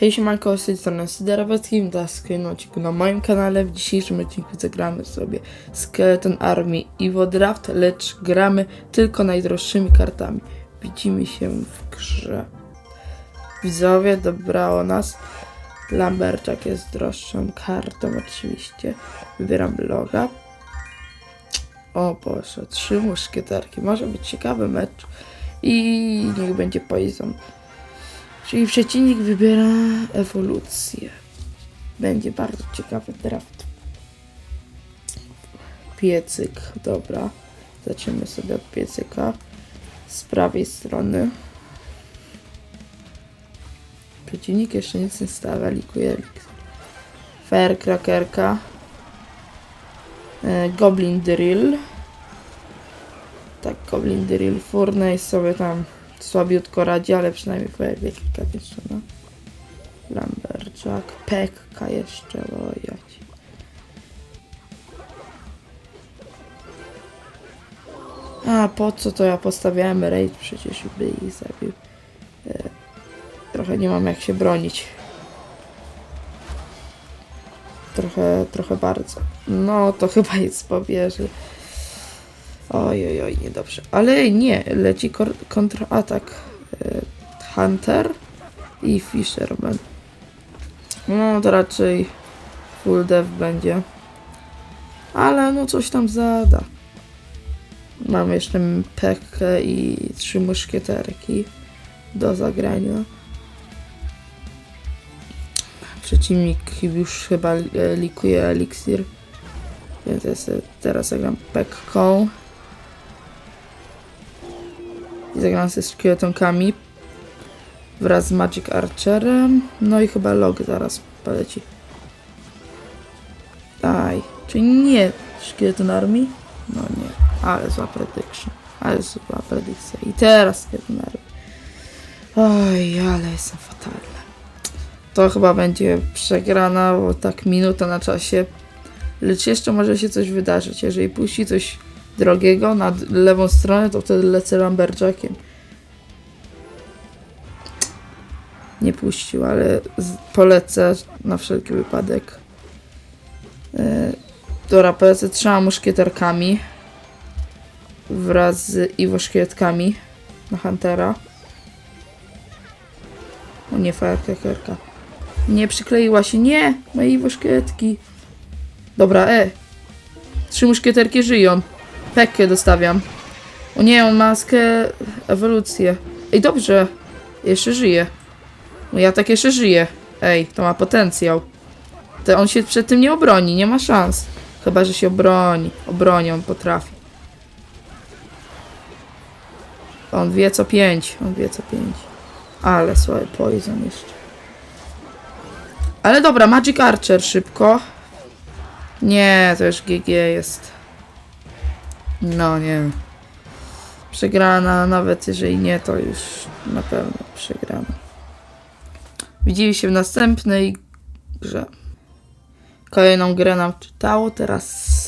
Hej siemanko, z tej strony Syderowski, to jest kolejny odcinek na moim kanale. W dzisiejszym odcinku zagramy sobie Skeleton Army Evo Draft, lecz gramy tylko najdroższymi kartami. Widzimy się w grze. Widzowie, dobrało nas. Lamberczak jest droższą kartą oczywiście. Wybieram loga. O Boże, trzy muszkieterki. Może być ciekawy mecz. I niech będzie Poison. Czyli przeciwnik wybiera ewolucję. Będzie bardzo ciekawy draft. Piecyk, dobra. Zaczniemy sobie od piecyka. Z prawej strony. Przeciwnik jeszcze nic nie stawia, likuje. Firecrackerka. E, Goblin Drill. Tak, Goblin Drill. Furnace sobie tam słabiutko radzi, ale przynajmniej pojawi kilka no. Lumberjack, Pekka jeszcze, ojać. A, po co to ja postawiałem raid? Przecież by ich zabił. E, trochę nie mam jak się bronić. Trochę, trochę bardzo. No, to chyba jest pobierze. Oj, oj, oj, niedobrze. Ale nie, leci kontratak. E, Hunter i Fisherman. No to raczej full dev będzie. Ale no coś tam zada. Mamy jeszcze Pekkę i trzy muszkieterki do zagrania. Przeciwnik już chyba e, likuje eliksir. Więc ja teraz zagram Pekką. I zagram ze szkieletonkami wraz z Magic Archerem. No i chyba log zaraz poleci. Aj, czyli nie szkieleton armii? No nie, ale zła prediction. Ale zła predykcja. I teraz szkieleton armii. Oj, ale jestem fatalny. To chyba będzie przegrana, bo tak minuta na czasie. Lecz jeszcze może się coś wydarzyć. Jeżeli puści coś drogiego na lewą stronę, to wtedy lecę Lumberjackiem. Nie puścił, ale polecę na wszelki wypadek. Yy, dobra, polecę trzema muszkieterkami wraz z Iwo szkieletkami na Huntera. O nie, firecrackerka. Nie przykleiła się, nie! Moje Iwo szkieletki. Dobra, e. Trzy muszkieterki żyją. Pekkę dostawiam. O nie, on ma maskę ewolucję. Ej, dobrze. Jeszcze żyje. No ja tak jeszcze żyję. Ej, to ma potencjał. To on się przed tym nie obroni, nie ma szans. Chyba, że się obroni. Obroni, on potrafi. On wie co pięć. On wie co pięć. Ale słaby poison jeszcze. Ale dobra, Magic Archer szybko. Nie, to już GG jest. No nie. Przegrana, nawet jeżeli nie, to już na pewno przegrana. Widzimy się w następnej grze. Kolejną grę nam czytało, teraz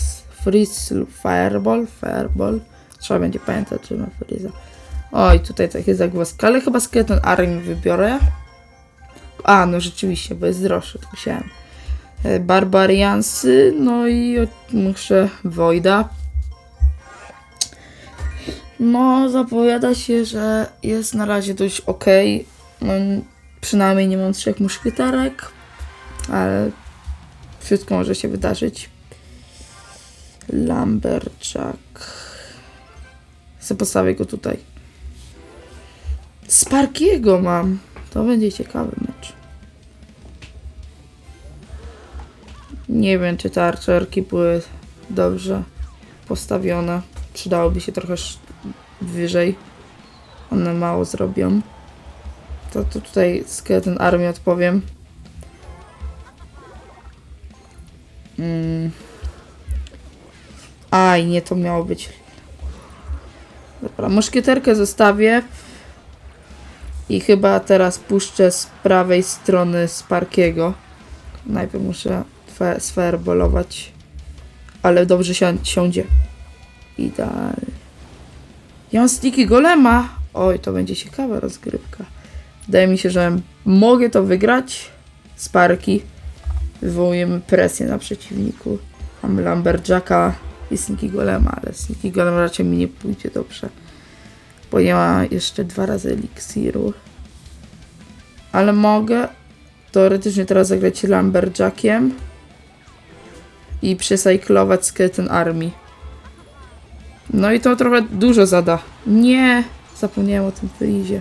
lub Fireball. Fireball. Trzeba będzie pamiętać, że ma Freeza. Oj, tutaj takie zagwozdka, ale chyba Skeleton Army wybiorę. A, no rzeczywiście, bo jest droższy, to musiałem. E, Barbariansy, no i muszę Wojda. No, zapowiada się, że jest na razie dość ok. No, przynajmniej nie mam trzech muszkieterek, ale wszystko może się wydarzyć. Lumberjack. Chcę postawię go tutaj. Sparkiego mam. To będzie ciekawy mecz. Nie wiem, czy te archerki były dobrze postawione. Przydałoby się trochę wyżej. One mało zrobią. To, to tutaj skeleton armii odpowiem. Mm. Aj, nie to miało być. Dobra, muszkieterkę zostawię. I chyba teraz puszczę z prawej strony Sparkiego. Najpierw muszę fe- sfirebolować. Ale dobrze się siądzie. Idealnie. Ja mam sticky golema. Oj, to będzie ciekawa rozgrywka. Wydaje mi się, że mogę to wygrać. Sparki. Wywołujemy presję na przeciwniku. Mamy Lumberjacka i Sneaky Golema, ale Sneaky Golem raczej mi nie pójdzie dobrze. Bo nie ma jeszcze dwa razy eliksiru. Ale mogę teoretycznie teraz zagrać Lumberjackiem i przesajklować Skeleton Army. No i to trochę dużo zada. Nie! Zapomniałem o tym Freezie.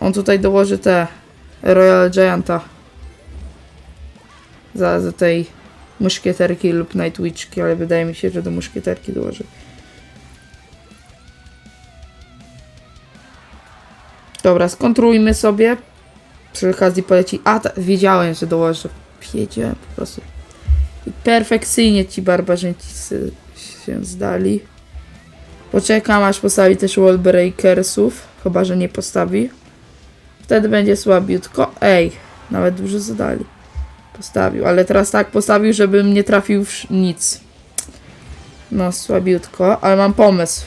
On tutaj dołoży te Royal Gianta. Za, za tej muszkieterki lub Night Witchki, ale wydaje mi się, że do muszkieterki dołoży. Dobra, skontrujmy sobie. Przy okazji poleci. A, ta, wiedziałem, że dołoży. Wiedziałem po prostu. Perfekcyjnie ci barbarzyńcy się zdali. Poczekam aż postawi też wallbreakersów. Chyba, że nie postawi. Wtedy będzie słabiutko. Ej, nawet dużo zadali. Postawił, ale teraz tak postawił, żebym nie trafił w nic. No, słabiutko, ale mam pomysł.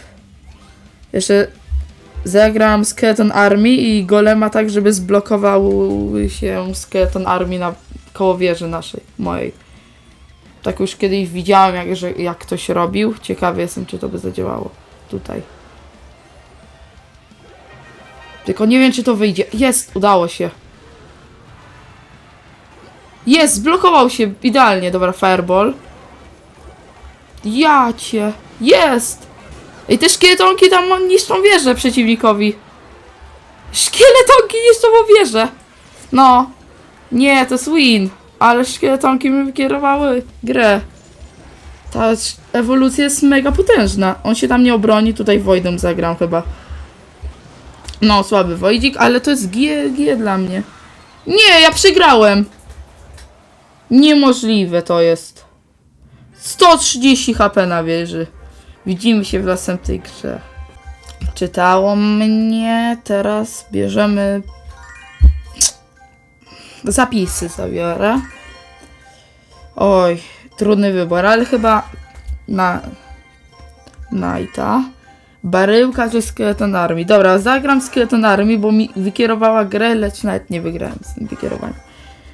Jeszcze zagram Skeleton Army i golema tak, żeby zblokował się Skeleton Army na koło wieży naszej, mojej. Tak już kiedyś widziałem, jak, że, jak ktoś robił. Ciekawy jestem, czy to by zadziałało tutaj. Tylko nie wiem, czy to wyjdzie. Jest, udało się. Jest, zblokował się idealnie. Dobra, fireball. Ja cię. Jest! I te szkieletonki tam niszczą wieżę przeciwnikowi. Szkieletonki niszczą wieżę. No. Nie, to jest win. Ale szkieletonki mi wykierowały grę. Ta ewolucja jest mega potężna. On się tam nie obroni, tutaj Voidem zagram chyba. No, słaby Voidzik, ale to jest G, G dla mnie. Nie, ja przegrałem. Niemożliwe to jest. 130 HP na wieży. Widzimy się w następnej grze. Czytało mnie, teraz bierzemy zapisy zabiorę. Oj, trudny wybór, ale chyba na Knighta. Baryłka czy Skeleton Army. Dobra, zagram Skeleton Army, bo mi wykierowała grę, lecz nawet nie wygrałem z tym wykierowaniem.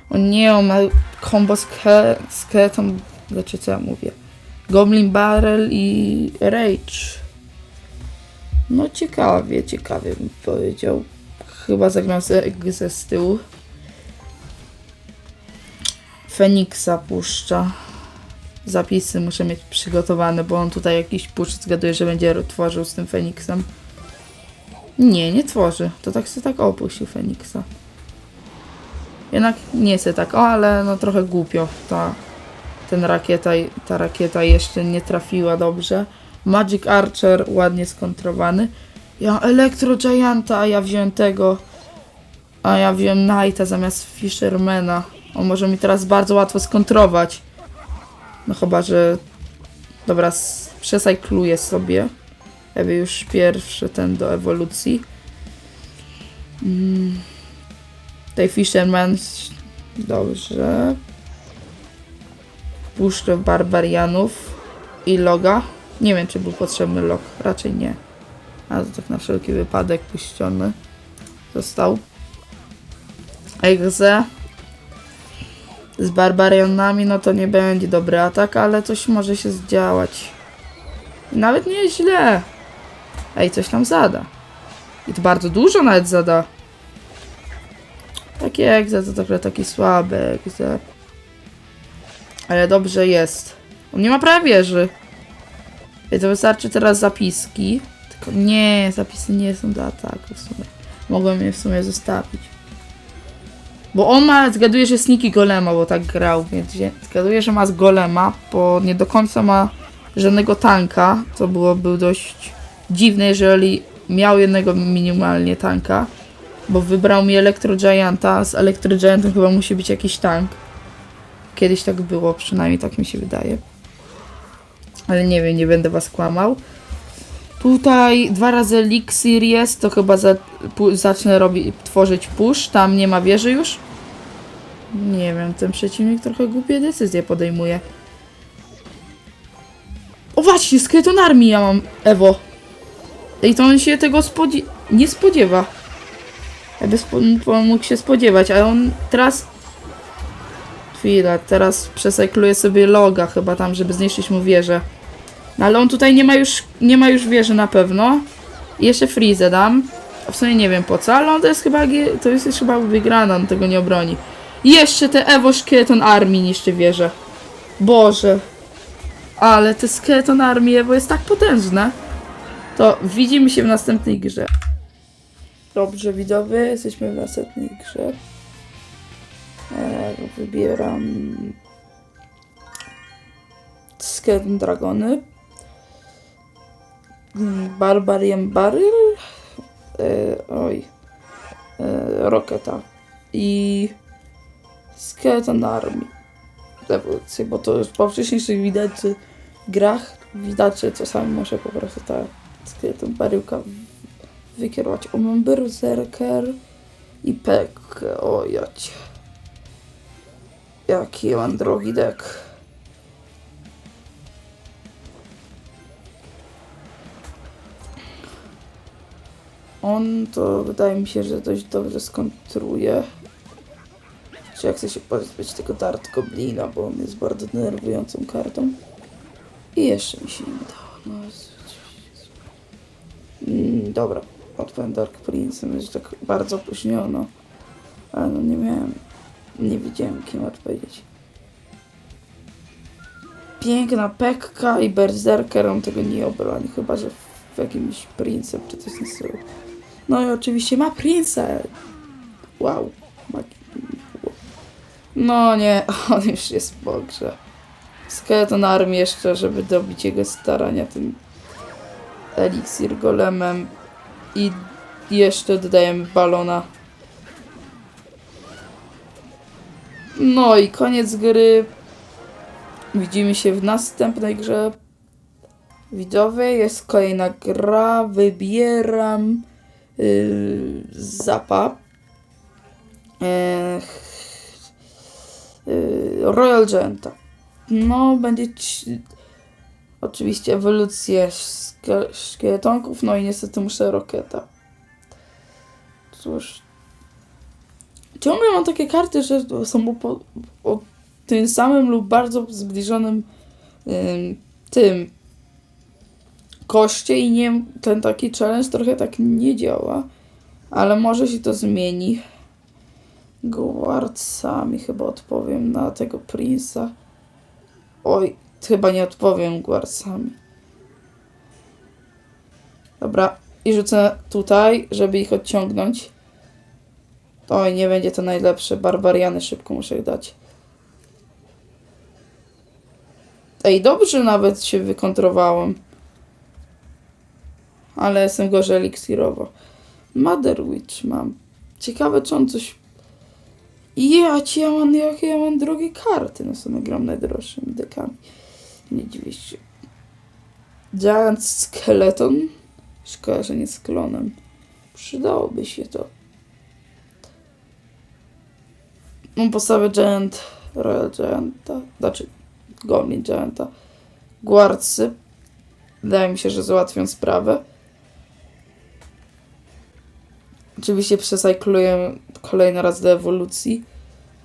O nie, on ma combo ske Skeleton, znaczy co ja mówię. Goblin Barrel i Rage. No ciekawie, ciekawie bym powiedział. Chyba zagram ze, ze z tyłu. Feniksa puszcza. Zapisy muszę mieć przygotowane, bo on tutaj jakiś puszcz zgaduje, że będzie tworzył z tym Feniksem. Nie, nie tworzy. To tak sobie tak opuścił Feniksa. Jednak nie chcę tak, o, ale no trochę głupio. Ta, ten rakieta, ta rakieta jeszcze nie trafiła dobrze. Magic Archer ładnie skontrowany. Ja Electro Gianta, a ja wziąłem tego. A ja wziąłem Knighta zamiast Fishermana. On może mi teraz bardzo łatwo skontrować. No chyba, że... Dobra, przesajkluję sobie. Jakby już pierwszy ten do ewolucji. Mm. Tutaj Fisherman... Dobrze. Puszczę Barbarianów i Loga. Nie wiem, czy był potrzebny log. Raczej nie. A to tak na wszelki wypadek puściony. Został. Egze. Z barbarianami, no to nie będzie dobry atak, ale coś może się zdziałać. Nawet nie jest źle. Ej, coś tam zada. I to bardzo dużo nawet zada. Takie egze to trochę taki słaby egze. Ale dobrze jest. On nie ma prawie wieży. To wystarczy teraz zapiski. Tylko nie, zapisy nie są do ataku w sumie. Mogłem je w sumie zostawić. Bo on ma, zgaduję, że Sneaky Golema, bo tak grał, więc zgaduję, że ma z Golema, bo nie do końca ma żadnego tanka, co byłoby dość dziwne, jeżeli miał jednego minimalnie tanka, bo wybrał mi Electro Gianta, z Electro Giantem chyba musi być jakiś tank. Kiedyś tak było, przynajmniej tak mi się wydaje. Ale nie wiem, nie będę was kłamał. Tutaj dwa razy eliksir jest, to chyba za, zacznę robić, tworzyć push. Tam nie ma wieży już. Nie wiem, ten przeciwnik trochę głupie decyzje podejmuje. O właśnie, skeleton armii ja mam, Ewo. I to on się tego spodzie nie spodziewa. Jakby spo- mógł się spodziewać, ale on teraz... Chwila, teraz przecykluje sobie loga chyba tam, żeby zniszczyć mu wieżę. Ale on tutaj nie ma już, nie ma już wieży na pewno. Jeszcze Freeze dam. W sumie nie wiem po co, ale on to jest chyba, to jest chyba wygrana, on tego nie obroni. Jeszcze te Evo Skeleton Army niszczy wieżę. Boże. Ale te Skeleton Army Evo jest tak potężne. To widzimy się w następnej grze. Dobrze, widzowie, jesteśmy w następnej grze. E, wybieram Skeleton Dragony. Barbarian Barrel. E, oj. E, Rocketa. I Skeleton Army. Ewolucję, bo to już po wcześniejszych widać, grach widać, że czasami muszę po prostu ta Skeleton Baryłka wykierować. O, mam Berserker i Pek. O, jacie. Jaki mam drogi deck. On to wydaje mi się, że dość dobrze skontruje. Czy jak chcę się pozbyć tego Dart Goblina, bo on jest bardzo denerwującą kartą. I jeszcze mi się nie udało. No, Mm, dobra, odpowiem Dark Prince, już tak bardzo opóźniono. Ale no nie miałem, nie wiedziałem kim odpowiedzieć. Piękna Pekka i Berserker, on tego nie obroni, chyba że w jakimś Princem czy coś na stylu. No i oczywiście ma Prince'a. Wow. No nie, on już jest w grze. Skeleton Army jeszcze, żeby dobić jego starania tym eliksir golemem i jeszcze dodajemy balona. No i koniec gry. Widzimy się w następnej grze. Widzowie, jest kolejna gra. Wybieram Zapa. Ech, yy, Royal Genta. No, będzie ci... oczywiście ewolucję szkie- szkieletonków, no i niestety muszę Roketa. Cóż. Ciągle mam takie karty, że są po- o tym samym lub bardzo zbliżonym ym, tym koście i nie ten taki challenge trochę tak nie działa, ale może się to zmieni. Guardsami chyba odpowiem na tego Prince'a. Oj, chyba nie odpowiem Guardsami. Dobra, i rzucę tutaj, żeby ich odciągnąć. Oj, nie będzie to najlepsze. Barbariany szybko muszę ich dać. Ej, dobrze nawet się wykontrowałem. Ale jestem gorzej eliksirowo. Mother Witch mam. Ciekawe, czy on coś... Ja ci, ja mam, jakie ja mam drogie karty. No sobie gram najdroższymi dekami. Nie dziwię się. Giant Skeleton. Szkoda, że nie z klonem. Przydałoby się to. Mam postawę Giant, Royal Gianta, znaczy Goblin Gianta, Guardsy. Wydaje mi się, że załatwią sprawę. Oczywiście przesajkluję kolejny raz do ewolucji.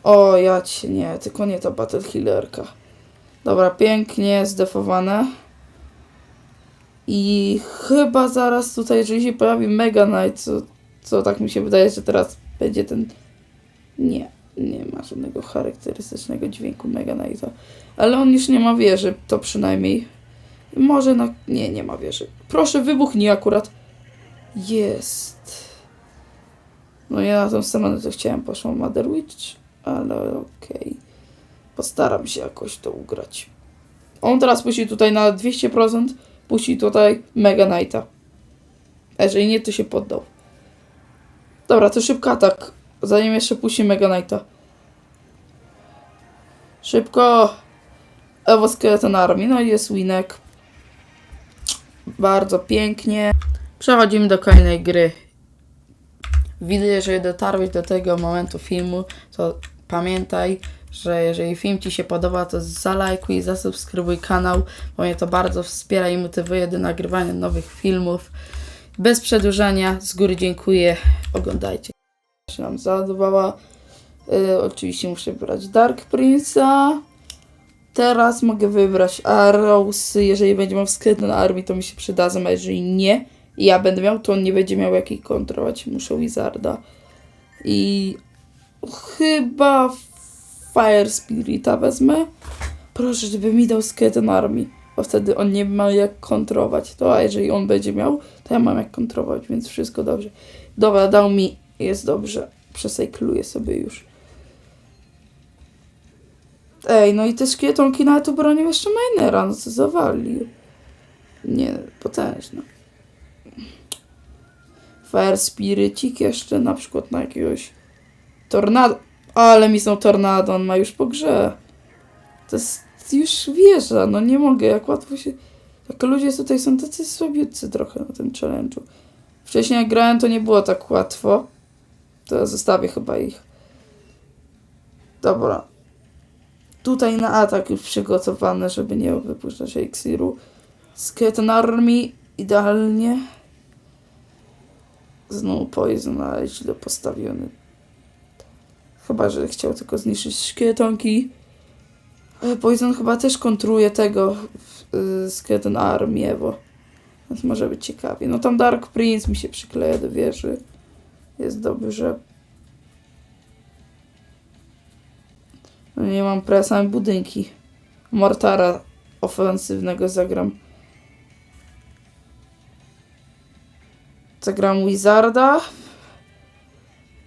O, ja cię nie, tylko nie ta Battle Healerka. Dobra, pięknie zdefowane. I chyba zaraz tutaj, jeżeli się pojawi Mega Knight, co, co tak mi się wydaje, że teraz będzie ten... Nie, nie ma żadnego charakterystycznego dźwięku Mega Knighta. Ale on już nie ma wieży, to przynajmniej. Może na... Nie, nie ma wieży. Proszę, wybuchnij akurat. Jest. No ja na tą stronę to chciałem, poszłam Mother Witch, ale okej. Postaram się jakoś to ugrać. On teraz puści tutaj na 200%, puści tutaj Mega Knighta. Jeżeli nie, to się poddał. Dobra, to szybko atak. Zanim jeszcze puści Mega Knighta. Szybko. Evo Skeleton Army. No i jest winek. Bardzo pięknie. Przechodzimy do kolejnej gry. Widzę, jeżeli dotarłeś do tego momentu filmu, to pamiętaj, że jeżeli film Ci się podoba, to zalajkuj, zasubskrybuj kanał, bo mnie to bardzo wspiera i motywuje do nagrywania nowych filmów. Bez przedłużania, z góry dziękuję. Oglądajcie. się nam załadowała. Y, oczywiście muszę wybrać Dark Prince'a. Teraz mogę wybrać Arrows. Jeżeli będzie miał Skeleton Army, to mi się przydadzą, a jeżeli nie, i ja będę miał, to on nie będzie miał jakiej kontrolować. Muszę Wizarda. I chyba Fire Spirita wezmę. Proszę, żeby mi dał Skeleton Army. Bo wtedy on nie ma jak kontrolować to, a jeżeli on będzie miał, to ja mam jak kontrolować, więc wszystko dobrze. Dobra, dał mi, jest dobrze. Przesejkluję sobie już. Ej, no i te szkietonki nawet obronił jeszcze Minera, no co zawalił. Nie, potężne. Fire Spirycik jeszcze na przykład na jakiegoś Tornado. Ale mi są Tornado, on ma już po grze. To jest już wieża, no nie mogę, jak łatwo się... Tak ludzie tutaj są tacy słabiutcy trochę na tym challenge'u. Wcześniej jak grałem, to nie było tak łatwo. To zostawię chyba ich. Dobra. Tutaj na atak już przygotowane, żeby nie wypuszczać Exiru. Skeleton Army idealnie. Znowu Poison, ale źle postawiony. Chyba, że chciał tylko zniszczyć szkietonki. Ale Poison chyba też kontruje tego yy, Armię, bo więc może być ciekawie. No tam Dark Prince mi się przykleja do wieży. Jest dobrze. No nie mam presa, mam budynki. Mortara ofensywnego zagram. Zagram Wizarda.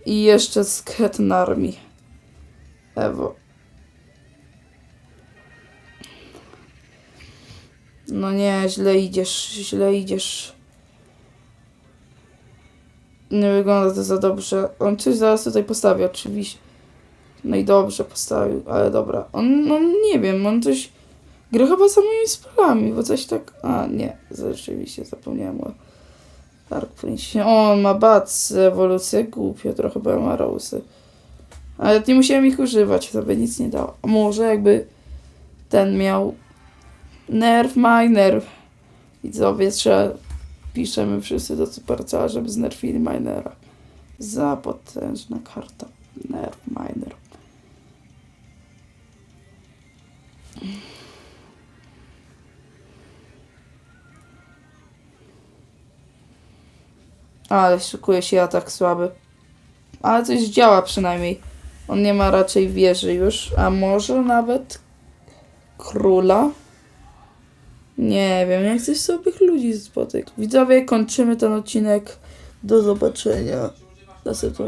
I jeszcze Skeleton Army. Ewo. No nie, źle idziesz, źle idziesz. Nie wygląda to za dobrze. On coś zaraz tutaj postawi, oczywiście. No i dobrze postawił, ale dobra. On, on nie wiem, on coś... Gra chyba samymi spelami, bo coś tak... A, nie, rzeczywiście zapomniałem Dark Prince. O, on ma Bats, ewolucję, głupio trochę, bo ja ma. Ale nie musiałem ich używać, to by nic nie dało. A może jakby ten miał Nerf Miner. Widzowie, trzeba... Piszemy wszyscy do Supercella, żeby znerfili Minera. Za potężna karta. Nerf Miner. Ale szykuje się atak słaby. Ale coś działa przynajmniej. On nie ma raczej wieży już, a może nawet króla. Nie wiem, jak chcesz słabych ludzi spotykać. Widzowie, kończymy ten odcinek. Do zobaczenia. Następnego